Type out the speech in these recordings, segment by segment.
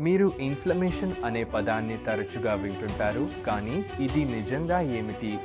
మీరు ఇన్ఫ్లమేషన్ అనే పదాన్ని తరచుగా వింటుంటారు కానీ ఇది నిజంగా ఏమిటి?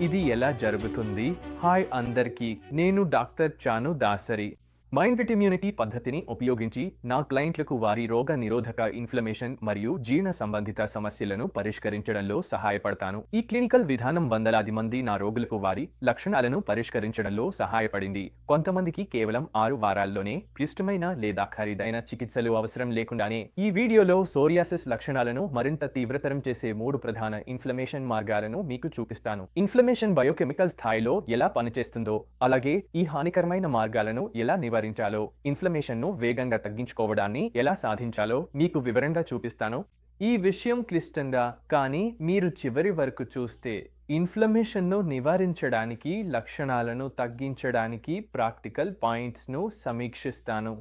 ఇది ఎలా జరుగుతుంది? హాయ్ అందరికీ నేను doctor Chanu Dasari. Mind immunity పద్ధతిని ఉపయోగించి నా క్లయింట్లకు వారి రోగ నిరోధక ఇన్ఫ్లమేషన్ మరియు జీర్ణ సంబంధిత సమస్యలను పరిష్కరించడంలో సహాయపడతాను. ఈ క్లినికల్ విధానం వందలాది మంది నా రోగులకు వారి లక్షణాలను పరిష్కరించడంలో సహాయపడింది. కొంతమందికి కేవలం ఆరు వారాల్లోనే క్లిష్టమైన లేదా ఖరీదైన చికిత్సలు అవసరం లేకుండానే ఈ వీడియోలో సోరియాసిస్ లక్షణాలను మరింత తీవ్రతరం చేసే మూడు ప్రధాన ఇన్ఫ్లమేషన్ మార్గాలను మీకు చూపిస్తాను. ఇన్ఫ్లమేషన్ బయోకెమికల్ స్థాయిలో ఎలా పనిచేస్తుందో అలాగే ఈ హానికరమైన మార్గాలను ఎలా నివారించాలో ఇన్ఫ్లమేషన్ను వేగంగా తగ్గించుకోవడాన్ని ఎలా సాధించాలో మీకు వివరంగా చూపిస్తాను. ఈ విషయం క్లిష్టంగా కానీ మీరు చివరి వరకు చూస్తే ఇన్ఫ్లమేషన్ను నివారించడానికి లక్షణాలను తగ్గించడానికి ప్రాక్టికల్ పాయింట్స్ను సమీక్షిస్తాను.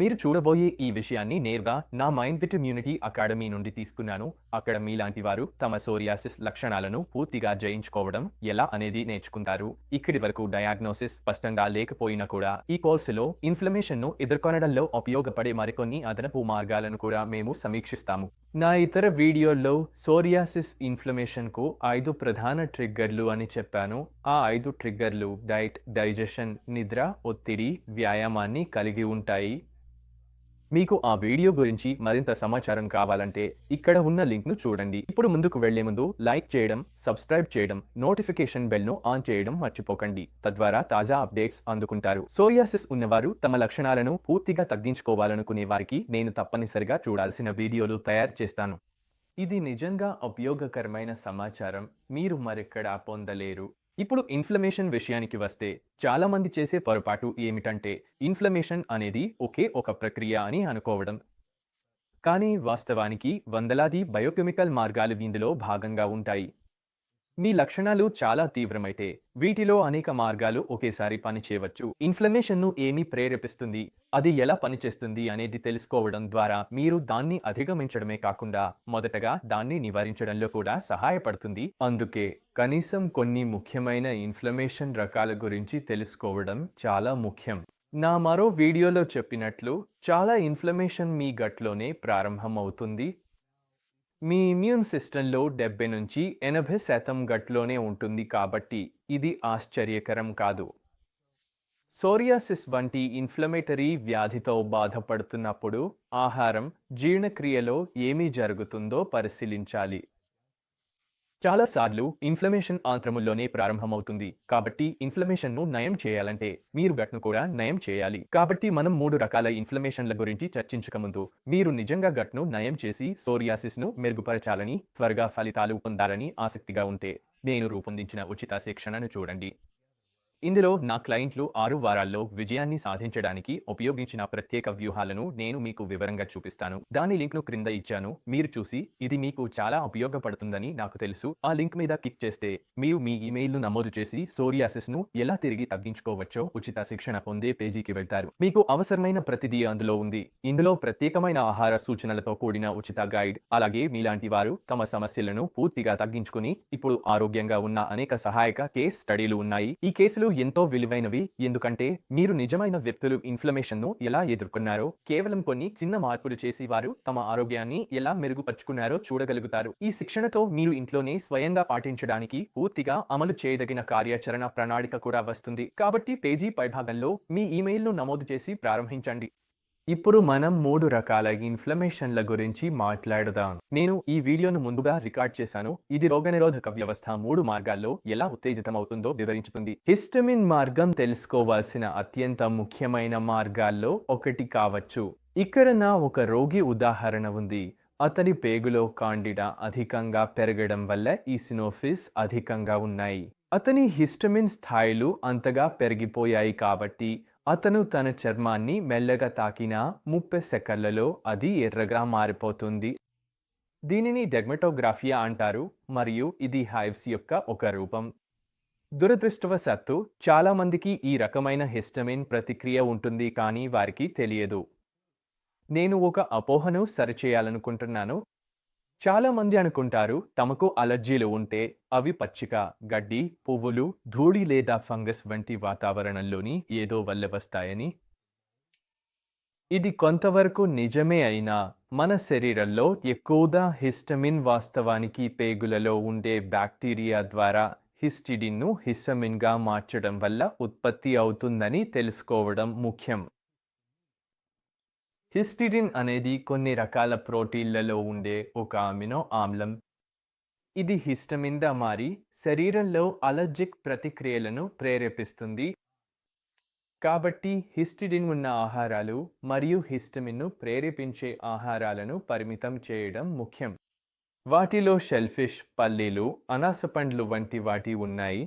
మీరు చూడబోయే ఈ విషయాన్ని నేరుగా నా మైండ్ విట్ ఇమ్యూనిటీ అకాడమీ నుండి తీసుకున్నాను. అక్కడ మీలాంటి వారు తమ సోరియాసిస్ లక్షణాలను పూర్తిగా జయించుకోవడం ఎలా అనేది నేర్చుకుంటారు. ఇక్కడి వరకు డయాగ్నోసిస్ స్పష్టంగా లేకపోయినా కూడా ఈ కోర్సులో ఇన్ఫ్లమేషన్ను ఎదుర్కొనడంలో ఉపయోగపడే మరికొన్ని అదనపు మార్గాలను కూడా మేము సమీక్షిస్తాము. నా ఇతర వీడియోల్లో సోరియాసిస్ ఇన్ఫ్లమేషన్కు ఐదు ప్రధాన ట్రిగ్గర్లు అని చెప్పాను. ఆ ఐదు ట్రిగ్గర్లు డైట్ డైజెషన్ నిద్ర ఒత్తిడి వ్యాయామాన్ని కలిగి ఉంటాయి. మీకు ఆ వీడియో గురించి మరింత సమాచారం కావాలంటే ఇక్కడ ఉన్న లింక్ను చూడండి. ఇప్పుడు ముందుకు వెళ్ళే ముందు లైక్ చేయడం సబ్స్క్రైబ్ చేయడం నోటిఫికేషన్ బెల్ను ఆన్ చేయడం మర్చిపోకండి. తద్వారా తాజా అప్డేట్స్ అందుకుంటారు. సోరియాసిస్ ఉన్నవారు తమ లక్షణాలను పూర్తిగా తగ్గించుకోవాలనుకునే వారికి నేను తప్పనిసరిగా చూడాల్సిన వీడియోలు తయారు చేస్తాను. ఇది నిజంగా ఉపయోగకరమైన సమాచారం. మీరు మరెక్కడా పొందలేరు. ఇప్పుడు ఇన్ఫ్లమేషన్ విషయానికి వస్తే చాలా మంది చేసే పొరపాటు ఏమిటంటే ఇన్ఫ్లమేషన్ అనేది ఒకే ఒక ప్రక్రియ అని అనుకోవడం. కానీ వాస్తవానికి వందలాది బయోకెమికల్ మార్గాలు ఇందులో భాగంగా ఉంటాయి. మీ లక్షణాలు చాలా తీవ్రమైతే వీటిలో అనేక మార్గాలు ఒకేసారి పనిచేయవచ్చు. ఇన్ఫ్లమేషన్ను ఏమి ప్రేరేపిస్తుంది? అది ఎలా పనిచేస్తుంది అనేది తెలుసుకోవడం ద్వారా మీరు దాన్ని అధిగమించడమే కాకుండా మొదటగా దాన్ని నివారించడంలో కూడా సహాయపడుతుంది. అందుకే కనీసం కొన్ని ముఖ్యమైన ఇన్ఫ్లమేషన్ రకాల గురించి తెలుసుకోవడం చాలా ముఖ్యం. నా మరో వీడియోలో చెప్పినట్లు చాలా ఇన్ఫ్లమేషన్ మీ గట్లోనే ప్రారంభమవుతుంది. మీ ఇమ్యూన్ సిస్టంలో డెబ్బై నుంచి ఎనభై శాతం గట్లోనే ఉంటుంది కాబట్టి ఇది ఆశ్చర్యకరం కాదు. సోరియాసిస్ వంటి ఇన్ఫ్లమేటరీ వ్యాధితో బాధపడుతున్నప్పుడు ఆహారం జీర్ణక్రియలో ఏమి జరుగుతుందో పరిశీలించాలి. చాలాసార్లు ఇన్ఫ్లమేషన్ ఆంత్రముల్లోనే ప్రారంభమవుతుంది. కాబట్టి ఇన్ఫ్లమేషన్ను నయం చేయాలంటే మీరు గట్ను కూడా నయం చేయాలి. కాబట్టి మనం మూడు రకాల ఇన్ఫ్లమేషన్ల గురించి చర్చించకముందు మీరు నిజంగా గట్ను నయం చేసి సోరియాసిస్ను మెరుగుపరచాలని త్వరగా ఫలితాలు పొందాలని ఆసక్తిగా ఉంటే నేను రూపొందించిన ఉచిత శిక్షణను చూడండి. ఇందులో నా క్లయింట్లు ఆరు వారాల్లో విజయాన్ని సాధించడానికి ఉపయోగించిన ప్రత్యేక వ్యూహాలను నేను మీకు వివరంగా చూపిస్తాను. దాని లింక్ను క్రింద ఇచ్చాను. మీరు చూసి ఇది మీకు చాలా ఉపయోగపడుతుందని నాకు తెలుసు. ఆ లింక్ మీద క్లిక్ చేస్తే మీరు మీ ఇమెయిల్ను నమోదు చేసి సోరియాసిస్ను ఎలా తిరిగి తగ్గించుకోవచ్చో ఉచిత శిక్షణ పొందే పేజీకి వెళ్తారు. మీకు అవసరమైన ప్రతిదీ అందులో ఉంది. ఇందులో ప్రత్యేకమైన ఆహార సూచనలతో కూడిన ఉచిత గైడ్ అలాగే మీలాంటి వారు తమ సమస్యలను పూర్తిగా తగ్గించుకుని ఇప్పుడు ఆరోగ్యంగా ఉన్న అనేక సహాయక కేస్ స్టడీలు ఉన్నాయి. ఈ కేసులు ఎంతో విలువైనవి. ఎందుకంటే మీరు నిజమైన వ్యక్తులు ఇన్ఫ్లమేషన్ను ఎలా ఎదుర్కొన్నారో కేవలం కొన్ని చిన్న మార్పులు చేసి వారు తమ ఆరోగ్యాన్ని ఎలా మెరుగుపరుచుకున్నారో చూడగలుగుతారు. ఈ శిక్షణతో మీరు ఇంట్లోనే స్వయంగా పాటించడానికి పూర్తిగా అమలు చేయదగిన కార్యాచరణ ప్రణాళిక కూడా వస్తుంది. కాబట్టి పేజీ పైభాగంలో మీ ఇమెయిల్ను నమోదు చేసి ప్రారంభించండి. ఇప్పుడు మనం మూడు రకాల ఇన్ఫ్లమేషన్ల గురించి మాట్లాడదాం. నేను ఈ వీడియోను ముందుగా రికార్డ్ చేశాను. ఇది రోగనిరోధక వ్యవస్థ మూడు మార్గాల్లో ఎలా ఉత్తేజితమవుతుందో వివరించుతుంది. హిస్టమిన్ మార్గం తెలుసుకోవాల్సిన అత్యంత ముఖ్యమైన మార్గాల్లో ఒకటి కావచ్చు. ఇక్కడ నా ఒక రోగి ఉదాహరణ ఉంది. అతని పేగులో కాండిడా అధికంగా పెరగడం వల్ల ఈ సినోఫిస్ అధికంగా ఉన్నాయి. అతని హిస్టమిన్ స్థాయిలు అంతగా పెరిగిపోయాయి కాబట్టి అతను తన చర్మాన్ని మెల్లగా తాకినా ముప్పై సెకన్లలో అది ఎర్రగా మారిపోతుంది. దీనిని డెగ్మెటోగ్రాఫియా అంటారు మరియు ఇది హైవ్స్ యొక్క ఒక రూపం. దురదృష్టవశాత్తు చాలా మందికి ఈ రకమైన హిస్టమిన్ ప్రతిక్రియ ఉంటుంది కానీ వారికి తెలియదు. నేను ఒక అపోహను సరిచేయాలనుకుంటున్నాను. చాలా మంది అనుకుంటారు తమకు అలర్జీలు ఉంటే అవి పచ్చిక గడ్డి పువ్వులు ధూళి లేదా ఫంగస్ వంటి వాతావరణంలోని ఏదో వల్ల వస్తాయని. ఇది కొంతవరకు నిజమే అయినా మన శరీరంలో ఎక్కువగా హిస్టమిన్ వాస్తవానికి పేగులలో ఉండే బ్యాక్టీరియా ద్వారా హిస్టిడిన్ను హిస్టమిన్గా మార్చడం వల్ల ఉత్పత్తి అవుతుందని తెలుసుకోవడం ముఖ్యం. హిస్టిడిన్ అనేది కొన్ని రకాల ప్రోటీన్లలో ఉండే ఒక అమినో ఆమ్లం. ఇది హిస్టమిన్గా మారి శరీరంలో అలర్జిక్ ప్రతిక్రియలను ప్రేరేపిస్తుంది. కాబట్టి హిస్టిడిన్ ఉన్న ఆహారాలు మరియు హిస్టమిన్ను ప్రేరేపించే ఆహారాలను పరిమితం చేయడం ముఖ్యం. వాటిలో షెల్ఫిష్ పల్లీలు అనాస పండ్లు వంటి వాటి ఉన్నాయి.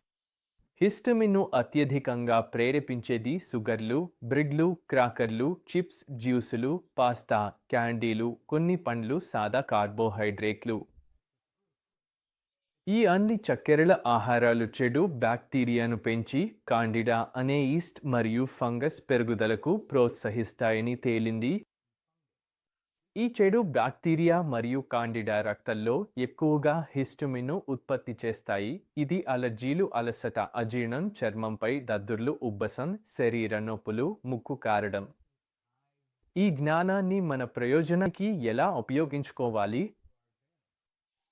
హిస్టమిన్ను అత్యధికంగా ప్రేరేపించేది సుగర్లు బ్రిడ్లు క్రాకర్లు చిప్స్ జ్యూసులు పాస్తా క్యాండీలు కొన్ని పండ్లు సాదా కార్బోహైడ్రేట్లు. ఈ అన్ని చక్కెరల ఆహారాలు చెడు బ్యాక్టీరియాను పెంచి కాండిడా అనే ఈస్ట్ మరియు ఫంగస్ పెరుగుదలకు ప్రోత్సహిస్తాయని తేలింది. ఈ చెడు బ్యాక్టీరియా మరియు కాండిడా రక్తంలో ఎక్కువగా హిస్టమిన్ను ఉత్పత్తి చేస్తాయి. ఇది అలర్జీలు అలసట అజీర్ణం చర్మంపై దద్దుర్లు ఉబ్బసం శరీర నొప్పులు ముక్కు కారడం. ఈ జ్ఞానాన్ని మన ప్రయోజనానికి ఎలా ఉపయోగించుకోవాలి?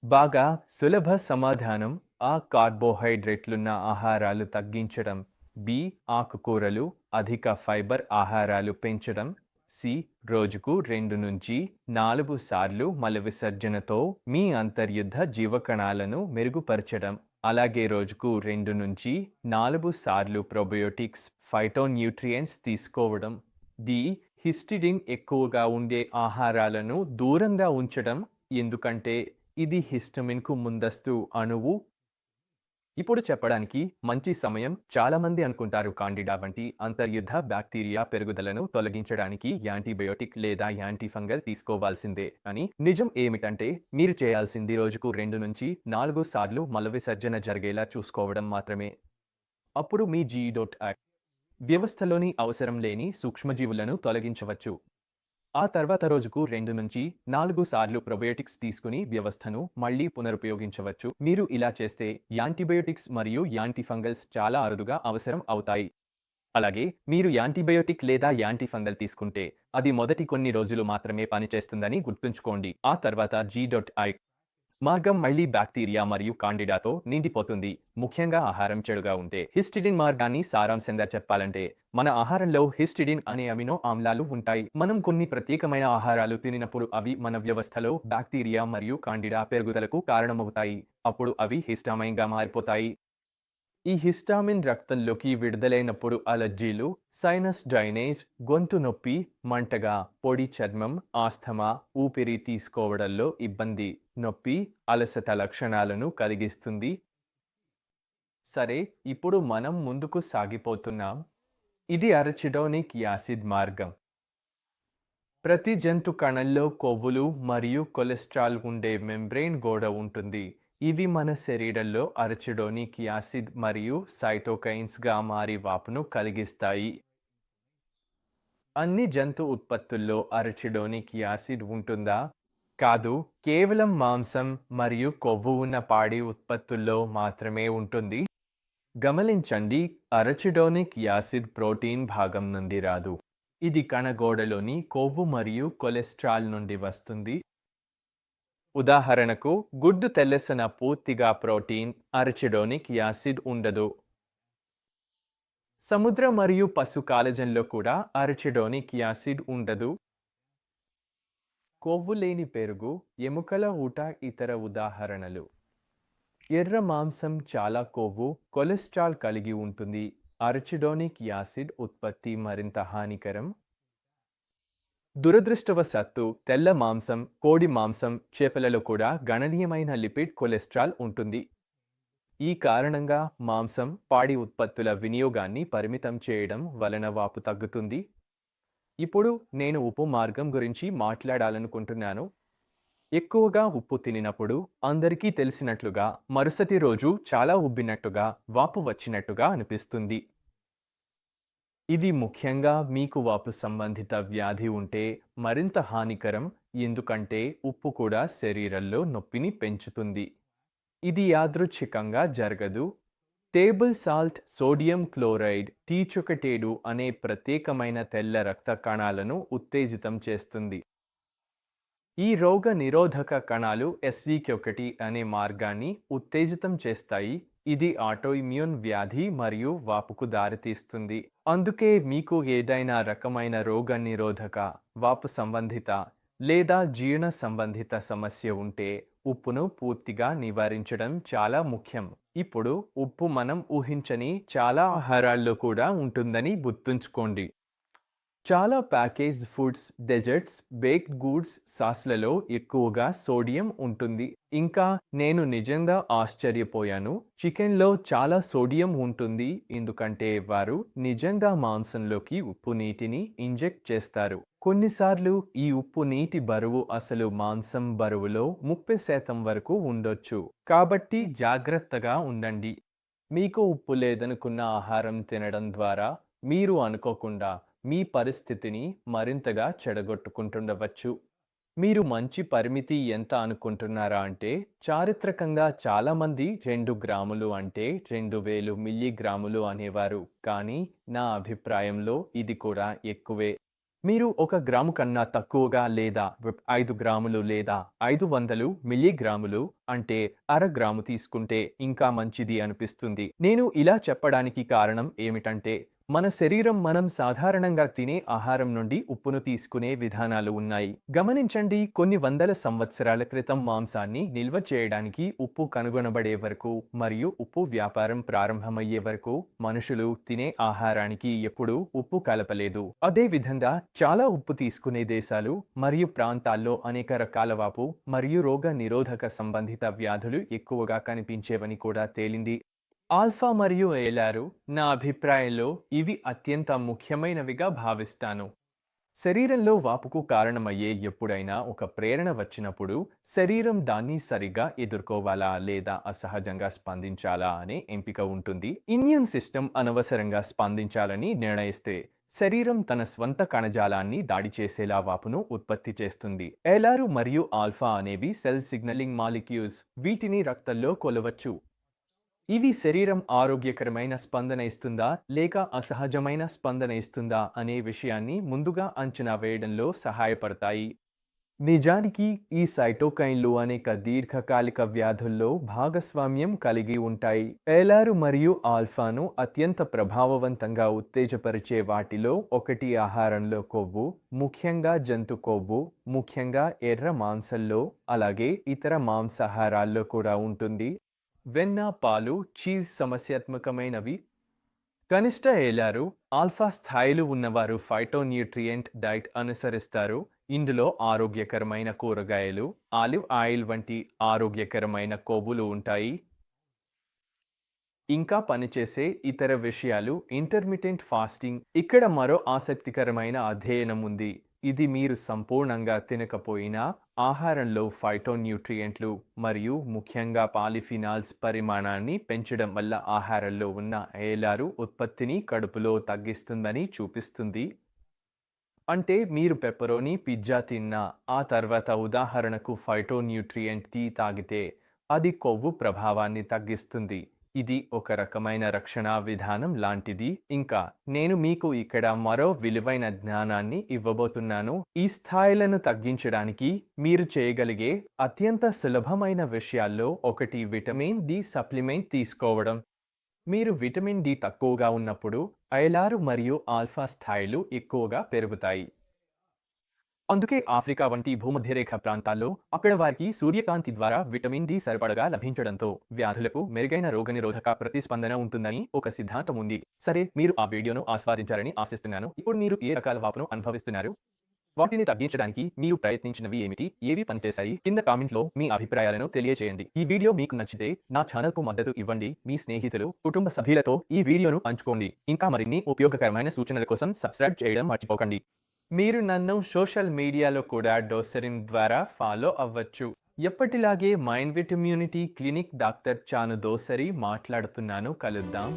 బాగా సులభ సమాధానం ఆ కార్బోహైడ్రేట్లున్న ఆహారాలు తగ్గించడం. బి ఆకుకూరలు అధిక ఫైబర్ ఆహారాలు పెంచడం. సి రోజుకు రెండు నుంచి నాలుగు సార్లు మల విసర్జనతో మీ అంతర్యుద్ధ జీవకణాలను మెరుగుపరచడం. అలాగే రోజుకు రెండు నుంచి నాలుగు సార్లు ప్రొబయోటిక్స్ ఫైటోన్యూట్రియంట్స్ తీసుకోవడం. ది హిస్టిడిన్ ఎక్కువగా ఉండే ఆహారాలను దూరంగా ఉంచడం. ఎందుకంటే ఇది హిస్టమిన్కు ముందస్తు అణువు ఇప్పుడు చెప్పడానికి మంచి సమయం చాలా మంది అనుకుంటారు కాండిడా వంటి అంతర్యుద్ధ బ్యాక్టీరియా పెరుగుదలను తొలగించడానికి యాంటీబయోటిక్ లేదా యాంటీఫంగల్ తీసుకోవాల్సిందే. అని నిజం ఏమిటంటే మీరు చేయాల్సింది రోజుకు రెండు నుంచి నాలుగు సార్లు మల విసర్జన జరిగేలా చూసుకోవడం మాత్రమే. అప్పుడు మీ జీ డోట్ వ్యవస్థలోని అవసరం లేని సూక్ష్మజీవులను తొలగించవచ్చు. ఆ తర్వాత రోజుకు రెండు నుంచి నాలుగు సార్లు ప్రొబయోటిక్స్ తీసుకుని వ్యవస్థను మళ్ళీ పునరుపయోగించవచ్చు. మీరు ఇలా చేస్తే యాంటీబయోటిక్స్ మరియు యాంటీఫంగల్స్ చాలా అరుదుగా అవసరం అవుతాయి. అలాగే మీరు యాంటీబయోటిక్ లేదా యాంటీఫంగల్ తీసుకుంటే అది మొదటి కొన్ని రోజులు మాత్రమే పనిచేస్తుందని గుర్తుంచుకోండి. ఆ తర్వాత జీ డాట్ ఐ మార్గం మళ్ళీ బ్యాక్టీరియా మరియు కాండిడాతో నిండిపోతుంది. ముఖ్యంగా ఆహారం చెడుగా ఉంటే హిస్టిడిన్ మార్గాన్ని సారాంశంగా చెప్పాలంటే మన ఆహారంలో హిస్టిడిన్ అనే అమినో ఆమ్లాలు ఉంటాయి. మనం కొన్ని ప్రత్యేకమైన ఆహారాలు తినినప్పుడు అవి మన వ్యవస్థలో బ్యాక్టీరియా మరియు కాండిడా పెరుగుదలకు కారణమవుతాయి. అప్పుడు అవి హిస్టామైన్గా మారిపోతాయి. ఈ హిస్టామిన్ రక్తంలోకి విడుదలైనప్పుడు అలర్జీలు సైనస్ డ్రైనేజ్ గొంతు నొప్పి మంటగా పొడి చర్మం ఆస్థమా ఊపిరి తీసుకోవడంలో ఇబ్బంది. నొప్పి అలసట లక్షణాలను కలిగిస్తుంది. సరే ఇప్పుడు మనం ముందుకు సాగిపోతున్నాం. ఇది అరచిడోనిక్ యాసిడ్ మార్గం. ప్రతి జంతు కణంలో కొవ్వులు మరియు కొలెస్ట్రాల్ ఉండే మెంబ్రెయిన్ గోడ ఉంటుంది. ఇవి మన శరీరంలో అరచిడోనిక్ యాసిడ్ మరియు సైటోకైన్స్గా మారి వాపును కలిగిస్తాయి. అన్ని జంతు ఉత్పత్తుల్లో అరచిడోనిక్ యాసిడ్ ఉంటుందా? కాదు కేవలం మాంసం మరియు కొవ్వు ఉన్న పాడి ఉత్పత్తుల్లో మాత్రమే ఉంటుంది. గమనించండి అరచిడోనిక్ యాసిడ్ ప్రోటీన్ భాగం నుండి రాదు. ఇది కణగోడలోని కొవ్వు మరియు కొలెస్ట్రాల్ నుండి వస్తుంది. ఉదాహరణకు గుడ్డు తెల్లసన పూర్తిగా ప్రోటీన్ అరచిడోనిక్ యాసిడ్ ఉండదు. సముద్ర మరియు పశు కాలజంలో కూడా అరచిడోనిక్ యాసిడ్ ఉండదు. కొవ్వు లేని పెరుగు ఎముకల ఊట ఇతర ఉదాహరణలు. ఎర్ర మాంసం చాలా కొవ్వు కొలెస్ట్రాల్ కలిగి ఉంటుంది. అర్చిడోనిక్ యాసిడ్ ఉత్పత్తి మరింత హానికరం. దురదృష్టవశాత్తు తెల్ల మాంసం కోడి మాంసం చేపలలో కూడా గణనీయమైన లిపిడ్ కొలెస్ట్రాల్ ఉంటుంది. ఈ కారణంగా మాంసం పాడి ఉత్పత్తుల వినియోగాన్ని పరిమితం చేయడం వలన వాపు తగ్గుతుంది. ఇప్పుడు నేను ఉప్పు మార్గం గురించి మాట్లాడాలనుకుంటున్నాను. ఎక్కువగా ఉప్పు తినినప్పుడు అందరికీ తెలిసినట్లుగా మరుసటి రోజు చాలా ఉబ్బినట్టుగా వాపు వచ్చినట్టుగా అనిపిస్తుంది. ఇది ముఖ్యంగా మీకు వాపు సంబంధిత వ్యాధి ఉంటే మరింత హానికరం ఎందుకంటే ఉప్పు కూడా శరీరంలో నొప్పిని పెంచుతుంది. ఇది యాదృచ్ఛికంగా జరగదు టేబుల్ సాల్ట్ సోడియం క్లోరైడ్ టీచొకటేడు అనే ప్రత్యేకమైన తెల్ల రక్త కణాలను ఉత్తేజితం చేస్తుంది. ఈ రోగ నిరోధక కణాలు ఎస్సీకి ఒకటి అనే మార్గాన్ని ఉత్తేజితం చేస్తాయి. ఇది ఆటోఇమ్యూన్ వ్యాధి మరియు వాపుకు దారితీస్తుంది. అందుకే మీకు ఏదైనా రకమైన రోగ నిరోధక వాపు సంబంధిత లేదా జీర్ణ సంబంధిత సమస్య ఉంటే ఉప్పును పూర్తిగా నివారించడం చాలా ముఖ్యం. ఇప్పుడు ఉప్పు మనం ఊహించని చాలా ఆహారాల్లో కూడా ఉంటుందని గుర్తుంచుకోండి. చాలా packaged foods desserts baked goods సాస్లలో ఎక్కువగా సోడియం ఉంటుంది. ఇంకా నేను నిజంగా ఆశ్చర్యపోయాను. చికెన్లో చాలా సోడియం ఉంటుంది. ఎందుకంటే వారు నిజంగా మాంసంలోకి ఉప్పు నీటిని ఇంజెక్ట్ చేస్తారు. కొన్నిసార్లు ఈ ఉప్పు నీటి బరువు అసలు మాంసం బరువులో ముప్పై శాతం వరకు ఉండొచ్చు. కాబట్టి జాగ్రత్తగా ఉండండి. మీకు ఉప్పు లేదనుకున్న ఆహారం తినడం ద్వారా మీరు అనుకోకుండా మీ పరిస్థితిని మరింతగా చెడగొట్టుకుంటుండవచ్చు. మీరు మంచి పరిమితి ఎంత అనుకుంటున్నారా అంటే చారిత్రకంగా చాలామంది రెండు గ్రాములు అంటే రెండు వేలు మిల్లీగ్రాములు అనేవారు. కానీ నా అభిప్రాయంలో ఇది కూడా ఎక్కువే. మీరు ఒక గ్రాము కన్నా తక్కువగా లేదా ఐదు గ్రాములు లేదా ఐదు వందలు మిల్లీగ్రాములు అంటే అర గ్రాము తీసుకుంటే ఇంకా మంచిది అనిపిస్తుంది. నేను ఇలా చెప్పడానికి కారణం ఏమిటంటే మన శరీరం మనం సాధారణంగా తినే ఆహారం నుండి ఉప్పును తీసుకునే విధానాలు ఉన్నాయి. గమనించండి కొన్ని వందల సంవత్సరాల క్రితం మాంసాన్ని నిల్వ చేయడానికి ఉప్పు కనుగొనబడే వరకు మరియు ఉప్పు వ్యాపారం ప్రారంభమయ్యే వరకు మనుషులు తినే ఆహారానికి ఎప్పుడూ ఉప్పు కలపలేదు. అదే విధంగా చాలా ఉప్పు తీసుకునే దేశాలు మరియు ప్రాంతాల్లో అనేక రకాల వాపు మరియు రోగ నిరోధక సంబంధిత వ్యాధులు ఎక్కువగా కనిపించేవని కూడా తేలింది. ఆల్ఫా మరియు ఏలారు నా అభిప్రాయంలో ఇవి అత్యంత ముఖ్యమైనవిగా భావిస్తాను. శరీరంలో వాపుకు కారణమయ్యే ఎప్పుడైనా ఒక ప్రేరణ వచ్చినప్పుడు శరీరం దాన్ని సరిగా ఎదుర్కోవాలా లేదా అసహజంగా స్పందించాలా అనే ఎంపిక ఉంటుంది. ఇమ్యూన్ సిస్టమ్ అనవసరంగా స్పందించాలని నిర్ణయిస్తే శరీరం తన స్వంత కణజాలాన్ని దాడి చేసేలా వాపును ఉత్పత్తి చేస్తుంది. ఎలారు మరియు ఆల్ఫా అనేవి సెల్ సిగ్నలింగ్ మాలిక్యూల్స్ వీటిని రక్తంలో కొలవచ్చు. ఇవి శరీరం ఆరోగ్యకరమైన స్పందన ఇస్తుందా లేక అసహజమైన స్పందన ఇస్తుందా అనే విషయాన్ని ముందుగా అంచనా వేయడంలో సహాయపడతాయి. నిజానికి ఈ సైటోకైన్లు అనేక దీర్ఘకాలిక వ్యాధుల్లో భాగస్వామ్యం కలిగి ఉంటాయి. ఎలారు మరియు ఆల్ఫాను అత్యంత ప్రభావవంతంగా ఉత్తేజపరిచే వాటిలో ఒకటి ఆహారంలో కొవ్వు ముఖ్యంగా జంతు కొవ్వు ముఖ్యంగా ఎర్ర మాంసంలో అలాగే ఇతర మాంసాహారాల్లో కూడా ఉంటుంది. వెన్న పాలు చీజ్ సమస్యాత్మకమైనవి. కనిష్ట ఏలారు ఆల్ఫా స్థాయిలు ఉన్నవారు ఫైటోన్యూట్రియంట్ డైట్ అనుసరిస్తారు. ఇందులో ఆరోగ్యకరమైన కూరగాయలు ఆలివ్ ఆయిల్ వంటి ఆరోగ్యకరమైన కొవ్వులు ఉంటాయి. ఇంకా పనిచేసే ఇతర విషయాలు ఇంటర్మీడియంట్ ఫాస్టింగ్. ఇక్కడ మరో ఆసక్తికరమైన అధ్యయనం ఉంది. ఇది మీరు సంపూర్ణంగా తినకపోయినా ఆహారంలో ఫైటోన్యూట్రియంట్లు మరియు ముఖ్యంగా పాలిఫినాల్స్ పరిమాణాన్ని పెంచడం వల్ల ఆహారంలో ఉన్న ఏలారు ఉత్పత్తిని కడుపులో తగ్గిస్తుందని చూపిస్తుంది. అంటే మీరు పెప్పరోని పిజ్జా తిన్నా ఆ తర్వాత ఉదాహరణకు ఫైటోన్యూట్రియంట్ టీ తాగితే అది కొవ్వు ప్రభావాన్ని తగ్గిస్తుంది. ఇది ఒక రకమైన రక్షణ విధానం లాంటిది. ఇంకా నేను మీకు ఇక్కడ మరో విలువైన జ్ఞానాన్ని ఇవ్వబోతున్నాను. ఈ స్థాయిలను తగ్గించడానికి మీరు చేయగలిగే అత్యంత సులభమైన విషయాల్లో ఒకటి విటమిన్ డి సప్లిమెంట్ తీసుకోవడం. మీరు విటమిన్ డి తక్కువగా ఉన్నప్పుడు ఐలారు మరియు ఆల్ఫా స్థాయిలు ఎక్కువగా పెరుగుతాయి. అందుకే ఆఫ్రికా వంటి భూమధ్యరేఖ ప్రాంతాల్లో అక్కడ వారికి సూర్యకాంతి ద్వారా విటమిన్ డి సరిపడగా లభించడంతో వ్యాధులకు మెరుగైన రోగనిరోధక ప్రతిస్పందన ఉంటుందని ఒక సిద్ధాంతం ఉంది. సరే మీరు ఆ వీడియోను ఆస్వాదించారని ఆశిస్తున్నాను. ఇప్పుడు మీరు ఏ రకాల వాపును అనుభవిస్తున్నారు? వాటిని తగ్గించడానికి మీరు ప్రయత్నించినవి ఏమిటి? ఏవి పనిచేశాయి? కింద కామెంట్లో మీ అభిప్రాయాలను తెలియజేయండి ఈ వీడియో మీకు నచ్చితే నా ఛానల్కు మద్దతు ఇవ్వండి. మీ స్నేహితులు కుటుంబ సభ్యులతో ఈ వీడియోను పంచుకోండి. ఇంకా మరిన్ని ఉపయోగకరమైన సూచనల కోసం సబ్స్క్రైబ్ చేయడం మర్చిపోకండి. మీరు నన్ను సోషల్ మీడియాలో కూడా డోసరిన్ ద్వారా ఫాలో అవ్వచ్చు. ఎప్పటిలాగే mind with immunity clinic doctor Chanu Dasari మాట్లాడుతున్నాను. కలుద్దాం.